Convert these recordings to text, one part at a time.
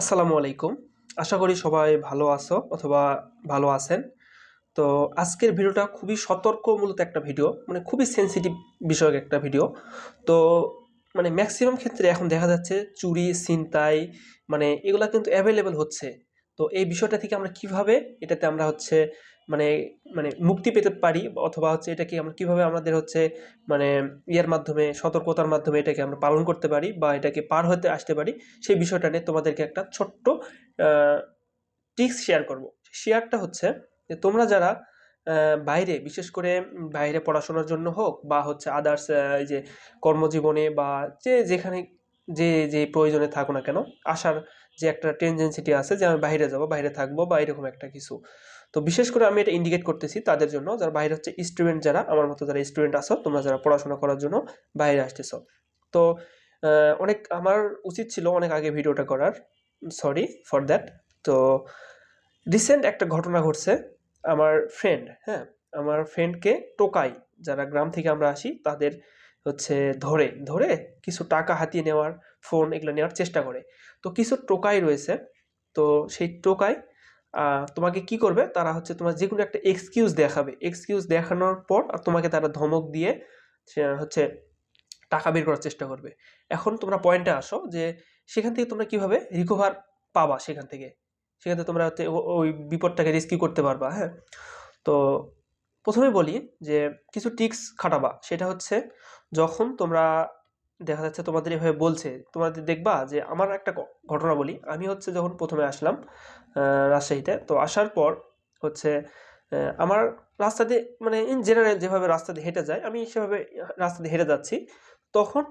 আসসালামু আলাইকুম। আশা করি সবাই ভালো আছো অথবা ভালো আছেন। তো আজকের ভিডিওটা খুবই সতর্ক মূলত একটা ভিডিও মানে খুবই সেন্সিটিভ বিষয়ক একটা ভিডিও। তো মানে ম্যাক্সিমাম ক্ষেত্রে এখন দেখা যাচ্ছে চুরি, ছিনতাই মানে এগুলা কিন্তু অ্যাভেলেবেল হচ্ছে। তো এই বিষয়টা থেকে আমরা কীভাবে, এটাতে আমরা হচ্ছে মানে মানে মুক্তি পেতে পারি অথবা হচ্ছে এটাকে আমরা কীভাবে আমাদের হচ্ছে মানে ইয়ের মাধ্যমে, সতর্কতার মাধ্যমে এটাকে আমরা পালন করতে পারি বা এটাকে পার হতে আসতে পারি, সেই বিষয়টা নিয়ে তোমাদেরকে একটা ছোট্ট টিক্স শেয়ার করব। শেয়ারটা হচ্ছে যে তোমরা যারা বাইরে, বিশেষ করে বাইরে পড়াশোনার জন্য হোক বা হচ্ছে আদার্স এই যে কর্মজীবনে বা যে যেখানে, যে যে প্রয়োজনে থাকো না কেন আসার যে একটা টেন্ডেন্সিটি আছে যে আমি বাইরে যাব, বাইরে থাকব বা এরকম একটা কিছু। তো বিশেষ করে আমি এটা ইন্ডিকেট করতেছি তাদের জন্য যারা বাইরে হচ্ছে স্টুডেন্ট যারা আমার মতো যারা স্টুডেন্ট আসো তোমরা যারা পড়াশোনা করার জন্য বাইরে আসতেছ। তো অনেক আমার উচিত ছিল অনেক আগে ভিডিওটা করার সরি ফর দ্যাট তো রিসেন্ট একটা ঘটনা ঘটছে আমার ফ্রেন্ড হ্যাঁ? আমার ফ্রেন্ডকে টোকাই যারা গ্রাম থেকে আমরা আসি তাদের হচ্ছে ধরে ধরে কিছু টাকা হাতিয়ে নেওয়ার ফোন এগুলো নেওয়ার চেষ্টা করে। তো কিছু টোকাই রয়েছে তো সেই আহ, তোমাকে কি করবে? তারা হচ্ছে তোমার যে কোনো একটা এক্সকিউজ দেখাবে। এক্সকিউজ দেখানোর পর তোমাকে তারা ধমক দিয়ে হচ্ছে টাকা বের করার চেষ্টা করবে। এখন তোমরা পয়েন্টে আসো যে সেখান থেকে তোমরা কীভাবে রিকভার পাবা সেখান থেকে? সেখান থেকে তোমরা হচ্ছে ওই বিপদটাকে রেস্কিউ করতে পারবা হ্যাঁ? তো প্রথমে বলি যে কিছু টিক্স খাটাবা। সেটা হচ্ছে যখন তোমরা দেখা যাচ্ছে তোমাদের এভাবে বলছে। তোমাদের দেখবা যে আমার একটা ঘটনা বলি। আমি হচ্ছে যখন প্রথমে আসলাম রাজশাহীতে, তো আসার পর হচ্ছে আমার রাস্তা দিয়ে মানে ইন জেনারেল যেভাবে রাস্তা দিয়ে হেঁটে যায়, আমি সেভাবে রাস্তা দিয়ে হেঁটে যাচ্ছি। তখন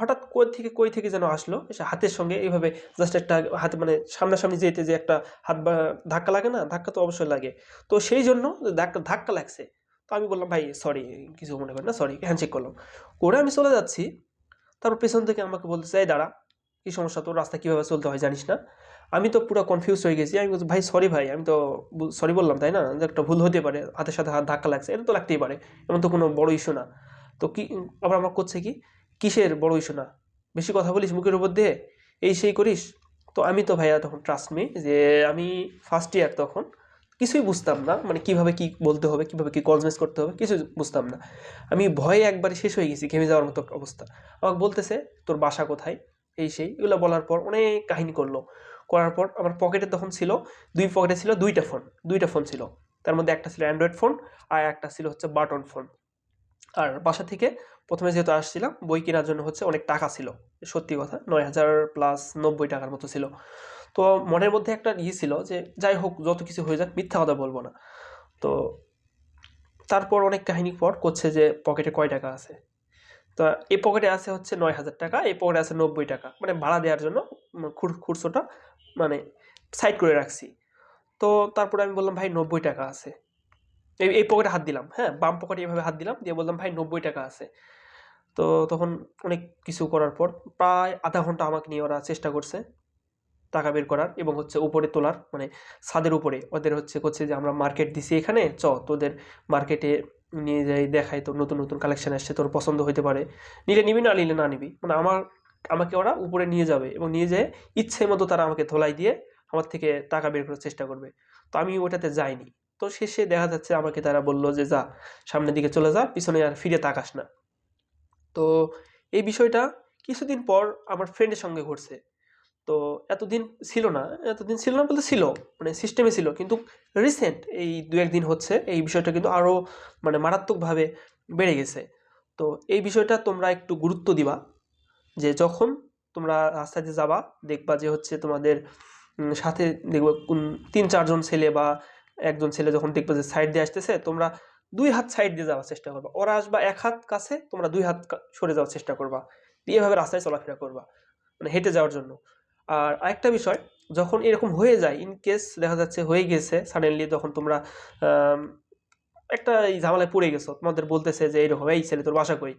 হঠাৎ কই থেকে কই থেকে যেন আসলো, এসে হাতের সঙ্গে এইভাবে জাস্ট একটা হাতে মানে সামনাসামনি যেতে যে একটা হাত বা ধাক্কা লাগে না, ধাক্কা তো অবশ্যই লাগে। তো সেই জন্য ধাক্কা ধাক্কা লাগছে। তো আমি বললাম, ভাই সরি কিছু মনে করেন না সরি হ্যান্ডশেক করলাম। করে আমি চলে যাচ্ছি। তারপর পেছন থেকে আমাকে বলতেছে, এই দাঁড়া, কি সমস্যা তোর? রাস্তা কীভাবে চলতে হয় জানিস না? আমি তো পুরো কনফিউজ হয়ে গেছি। আমি বলছি, ভাই সরি ভাই, আমি তো সরি বললাম, তাই না? যে একটা ভুল হতে পারে, হাতের সাথে হাত ধাক্কা লাগছে, এটা তো লাগতেই পারে, এমন তো কোনো বড় ইস্যু না। তো কি, আবার আমার করছে কি, কিসের বড় ইস্যু না? বেশি কথা বলিস মুখের উপর দিয়ে, এই সেই করিস? তো আমি তো ভাইয়া তখন ট্রাস্ট মি যে আমি ফার্স্ট ইয়ার তখন কিছুই বুঝতাম না। মানে কীভাবে কি বলতে হবে, কীভাবে কি কনভিন্স করতে হবে কিছু বুঝতাম না। আমি ভয়ে একবারে শেষ হয়ে গেছি, ঘেমে যাওয়ার মতো অবস্থা। আমাকে বলতেছে, তোর বাসা কোথায়? এই সেই, এগুলো বলার পর অনেক কাহিনী করল। করার পর আমার পকেটে তখন ছিল, দুই পকেটে ছিল দুইটা ফোন দুইটা ফোন ছিল। তার মধ্যে একটা ছিল অ্যান্ড্রয়েড ফোন আর একটা ছিল হচ্ছে বাটন ফোন আর বাসা থেকে প্রথমে যেহেতু আসছিলাম, বই কেনার জন্য হচ্ছে অনেক টাকা ছিল। সত্যি কথা, নয় হাজার প্লাস নব্বই টাকার মতো ছিল। তো মনের মধ্যে একটা ইয়ে ছিল যে যাই হোক যত কিছু হয়ে যাক মিথ্যা কথা বলব না। তো তারপর অনেক কাহিনী পর করছে যে পকেটে কয় টাকা আছে? তো এই পকেটে আছে হচ্ছে নয় হাজার টাকা এই পকেটে আছে নব্বই টাকা। মানে ভাড়া দেওয়ার জন্য উম, খুর খুরশোটা মানে সাইড করে রাখছি। তো তারপরে আমি বললাম ভাই নব্বই টাকা আছে। এই এই পকেটে হাত দিলাম হ্যাঁ? বাম পকেটে এভাবে হাত দিলাম দিয়ে বললাম ভাই নব্বই টাকা আছে। তো তখন অনেক কিছু করার পর প্রায় আধা ঘণ্টা আমাকে নিয়ে ওরা চেষ্টা করছে। টাকা বের করার এবং হচ্ছে উপরে তোলার মানে ছাদের উপরে। ওদের হচ্ছে করছে যে আমরা মার্কেট দিছি এখানে, চ, তোদের মার্কেটে নিয়ে যাই, দেখাই তোর নতুন নতুন কালেকশন আসছে, তোর পছন্দ হইতে পারে। নিলে নিবি, না নিলে না নিবি। মানে আমার, আমাকে ওরা উপরে নিয়ে যাবে এবং নিয়ে যেয়ে ইচ্ছে মতো তারা আমাকে ধোলাই দিয়ে আমার থেকে টাকা বের করার চেষ্টা করবে। তো আমি ওটাতে যাইনি। তো শেষে দেখা যাচ্ছে আমাকে তারা বলল যে, যা, সামনের দিকে চলে যা, পিছনে আর ফিরে তাকাস না। তো এই বিষয়টা কিছুদিন পর আমার ফ্রেন্ডের সঙ্গে ঘটছে। তো এতদিন ছিল না, এতদিন ছিল না বলতে ছিল মানে সিস্টেমে ছিল, কিন্তু রিসেন্ট এই দু একদিন হচ্ছে, এই বিষয়টা কিন্তু আরও মানে মারাত্মকভাবে বেড়ে গেছে। তো এই বিষয়টা তোমরা একটু গুরুত্ব দিবা, যে যখন তোমরা রাস্তায় দিয়ে যাবা, দেখবা যে হচ্ছে তোমাদের সাথে দেখবা কোন তিন চারজন ছেলে বা একজন ছেলে যখন দেখবা যে সাইড দিয়ে আসতেছে, তোমরা দুই হাত সাইড দিয়ে যাওয়ার চেষ্টা করবা। ওরা আসবা এক হাত কাছে, তোমরা দুই হাত সরে যাওয়ার চেষ্টা করবা। এভাবে রাস্তায় চলাফেরা করবা মানে হেঁটে যাওয়ার জন্য। আর আরেকটা বিষয়, যখন এরকম হয়ে যায় ইন কেস দেখা যাচ্ছে হয়ে গেছে সাডেনলি তখন তোমরা একটা এই ঝামেলায় পড়ে গেছো, তোমাদের বলতেছে যে এইরকম এই ছেলে, তোর বাসা করি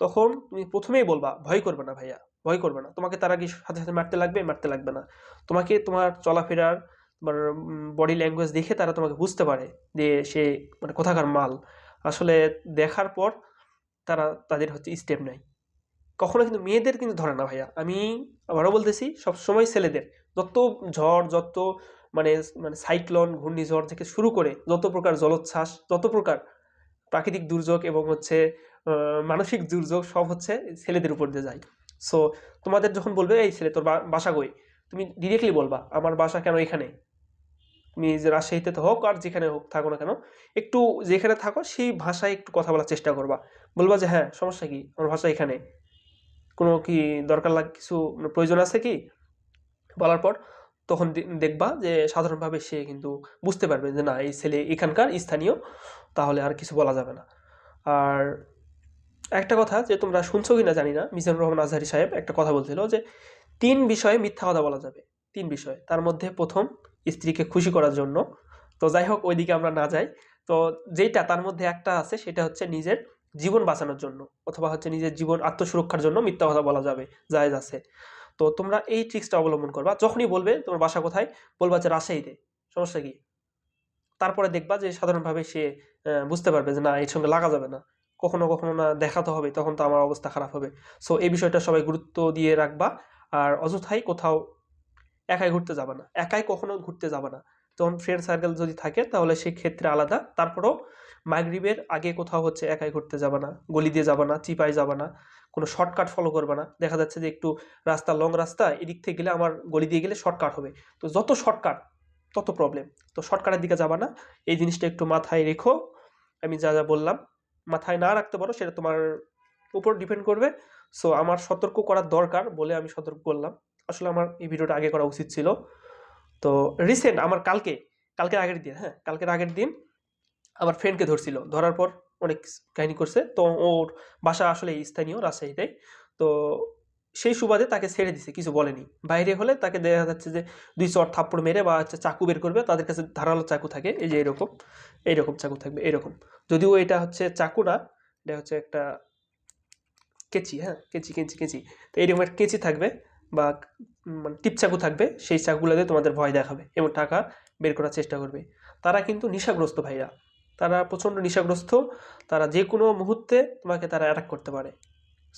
তখন তুমি প্রথমেই বলবা, ভয় করবে না ভাইয়া, ভয় করবে না। তোমাকে তারা কি সাথে সাথে মারতে লাগবে মারতে লাগবে না। তোমাকে তোমার চলাফেরার, তোমার বডি ল্যাঙ্গুয়েজ দেখে তারা তোমাকে বুঝতে পারে যে সে মানে কোথাকার মাল। আসলে দেখার পর তারা তাদের হচ্ছে স্টেপ নেয়। কখনো কিন্তু মেয়েদের কিন্তু ধরে না ভাইয়া। আমি আবারও বলতেছি সব সময় ছেলেদের যত ঝড়, যত মানে মানে সাইক্লোন ঘূর্ণিঝড় থেকে শুরু করে যত প্রকার জলোচ্ছ্বাস, যত প্রকার প্রাকৃতিক দুর্যোগ এবং হচ্ছে মানসিক দুর্যোগ সব হচ্ছে ছেলেদের উপর দিয়ে যায়। সো তোমাদের যখন বলবে, এই ছেলে, তোর বাসা কই? তুমি ডিরেক্টলি বলবা, আমার বাসা কেন এখানে? তুমি যে রাজশাহীতে তো হোক আর যেখানে হোক থাকো না কেন, একটু যেখানে থাকো সেই ভাষায় একটু কথা বলার চেষ্টা করবা। বলবা যে হ্যাঁ সমস্যা কি? আমার ভাষা এখানে। কোনো কি দরকার লাগ, কিছু প্রয়োজন আছে কি? বলার পর তখন দেখবা যে সাধারণভাবে সে কিন্তু বুঝতে পারবে যে না, এই ছেলে এখানকার, স্থানীয়, তাহলে আর কিছু বলা যাবে না। আর একটা কথা যে তোমরা শুনছো কি না জানি না, মিজানুর রহমান আজহারি সাহেব একটা কথা বলছিল যে তিন বিষয়ে মিথ্যা কথা বলা যাবে, তিন বিষয়। তার মধ্যে প্রথম, স্ত্রীকে খুশি করার জন্য। তো যাই হোক, ওইদিকে আমরা না যাই। তো যেটা তার মধ্যে একটা আছে, সেটা হচ্ছে নিজের জীবন বাঁচানোর জন্য অথবা হচ্ছে নিজের জীবন আত্মসুরক্ষার জন্য মিথ্যা কথা বলা যাবে, জায়েজ আছে। তো তোমরা এই ট্রিক্সটা অবলম্বন করবা। যখনই বলবে তোমার বাসা কোথায়, বলবা যে রাজশাহীতে। সমস্যা কি? তারপরে দেখবা যে সাধারণভাবে সে বুঝতে পারবে যে না, এর সঙ্গে লাগা যাবে না। কখনো কখনো না দেখাতে হবে, তখন তো আমার অবস্থা খারাপ হবে। সো এই বিষয়টা সবাই গুরুত্ব দিয়ে রাখবা। আর অযথাই কোথাও একাই ঘুরতে যাবে না। একাই কখনো ঘুরতে যাবে না। তখন ফ্রেন্ড সার্কেল যদি থাকে, তাহলে সেই ক্ষেত্রে আলাদা। তারপরেও মাগরিবের আগে কোথাও হচ্ছে একাই ঘুরতে যাবে না, গলি দিয়ে যাবে না, চিপায় যাবে না, কোনো শর্টকাট ফলো করবে না। দেখা যাচ্ছে যে একটু রাস্তা লং রাস্তা, এদিক থেকে গেলে আমার গলি দিয়ে গেলে শর্টকাট হবে। তো যত শর্টকাট তত প্রবলেম তো শর্টকাটের দিকে যাবা না, এই জিনিসটা একটু মাথায় রেখো। আমি যা যা বললাম, মাথায় না রাখতে পারো, সেটা তোমার উপর ডিপেন্ড করবে। সো আমার সতর্ক করার দরকার বলে আমি সতর্ক করলাম। আসলে আমার এই ভিডিওটা আগে করা উচিত ছিল। তো রিসেন্ট আমার কালকে, কালকের আগের দিন হ্যাঁ কালকের আগের দিন আমার ফ্রেন্ডকে ধরছিল। ধরার পর অনেক কাহিনী করছে। তো ওর বাসা আসলে স্থানীয় রাজশাহীতে তো সেই সুবাদে তাকে ছেড়ে দিছে, কিছু বলেনি। বাইরে হলে তাকে দেখা যাচ্ছে যে দুই চর থাপ্পড় মেরে বা হচ্ছে চাকু বের করবে, তাদের কাছে ধারালো চাকু থাকে। এই যে এরকম, এইরকম চাকু থাকবে, এরকম। যদিও এটা হচ্ছে চাকু না, এটা হচ্ছে একটা কেচি হ্যাঁ? কেচি কেচি কেচি। তো এইরকম একটা কেচি থাকবে বা মানে টিপ চাকু থাকবে, সেই চাকুগুলোতে তোমাদের ভয় দেখাবে এবং টাকা বের করার চেষ্টা করবে। তারা কিন্তু নেশাগ্রস্ত ভাইরা। তারা প্রচণ্ড নেশাগ্রস্ত, তারা যে কোনো মুহূর্তে তোমাকে তারা অ্যাটাক করতে পারে।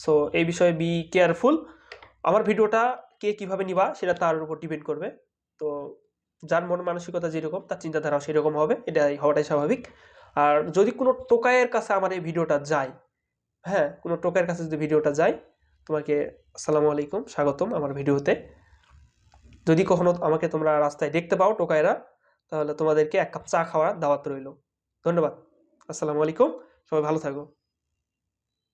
সো এই বিষয়ে বি কেয়ারফুল আমার ভিডিওটা কে কীভাবে নিবা সেটা তার উপর ডিপেন্ড করবে। তো যার মন মানসিকতা যেরকম, তার চিন্তাধারাও সেরকম হবে, এটাই হওয়াটাই স্বাভাবিক। আর যদি কোনো টোকায়ের কাছে আমার এই ভিডিওটা যায় হ্যাঁ কোনো টোকাইয়ের কাছে যদি ভিডিওটা যায়, তোমাকে আসসালামু আলাইকুম, স্বাগতম আমার ভিডিওতে। যদি কখনো আমাকে তোমরা রাস্তায় দেখতে পাও টোকাইরা তাহলে তোমাদেরকে এক কাপ চা খাওয়ার দাওয়াত রইল। ধন্যবাদ। আসসালামু আলাইকুম। সবাই ভালো থাকো।